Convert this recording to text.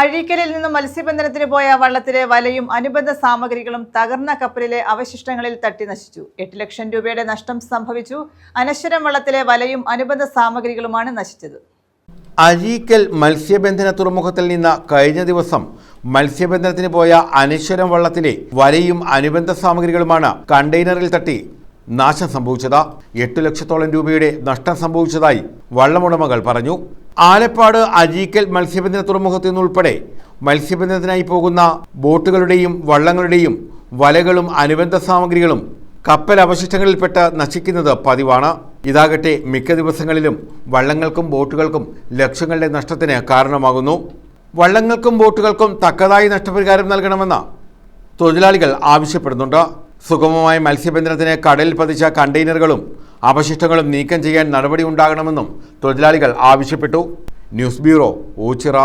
അഴീക്കലിൽ നിന്ന് മത്സ്യബന്ധനത്തിന് പോയ വള്ളത്തിലെ വലയും അനുബന്ധ സാമഗ്രികളും തകർന്ന കപ്പലിലെ അവശിഷ്ടങ്ങളിൽ തട്ടി നശിച്ചു. എട്ട് ലക്ഷം രൂപയുടെ നഷ്ടം സംഭവിച്ചു. അനശ്വരം വള്ളത്തിലെ വലയും അനുബന്ധ സാമഗ്രികളുമാണ് നശിച്ചത്. അഴീക്കൽ മത്സ്യബന്ധന തുറമുഖത്തിൽ നിന്ന് കഴിഞ്ഞ ദിവസം മത്സ്യബന്ധനത്തിന് പോയ അനശ്വരം വള്ളത്തിലെ വലയും അനുബന്ധ സാമഗ്രികളുമാണ് കണ്ടെയ്നറിൽ തട്ടി നാശം സംഭവിച്ചത്. എട്ടു ലക്ഷത്തോളം രൂപയുടെ നഷ്ടം സംഭവിച്ചതായി വള്ളമുടമകൾ പറഞ്ഞു ആലപ്പാട് അജീക്കൽ മത്സ്യബന്ധന തുറമുഖത്തു നിന്നുൾപ്പെടെ മത്സ്യബന്ധനത്തിനായി പോകുന്ന ബോട്ടുകളുടെയും വള്ളങ്ങളുടെയും വലകളും അനുബന്ധ സാമഗ്രികളും കപ്പൽ അവശിഷ്ടങ്ങളിൽപ്പെട്ട് നശിക്കുന്നത് പതിവാണ്. ഇതാകട്ടെ മിക്ക ദിവസങ്ങളിലും വള്ളങ്ങൾക്കും ബോട്ടുകൾക്കും ലക്ഷങ്ങളുടെ നഷ്ടത്തിന് കാരണമാകുന്നു. വള്ളങ്ങൾക്കും ബോട്ടുകൾക്കും തക്കതായി നഷ്ടപരിഹാരം നൽകണമെന്ന് തൊഴിലാളികൾ ആവശ്യപ്പെടുന്നുണ്ട്. സുഗമമായ മത്സ്യബന്ധനത്തിന് കടലിൽ പതിച്ച കണ്ടെയ്നറുകളും അവശിഷ്ടങ്ങളും നീക്കം ചെയ്യാൻ നടപടി ഉണ്ടാകണമെന്നും തൊഴിലാളികൾ ആവശ്യപ്പെട്ടു. News bureau Ochira.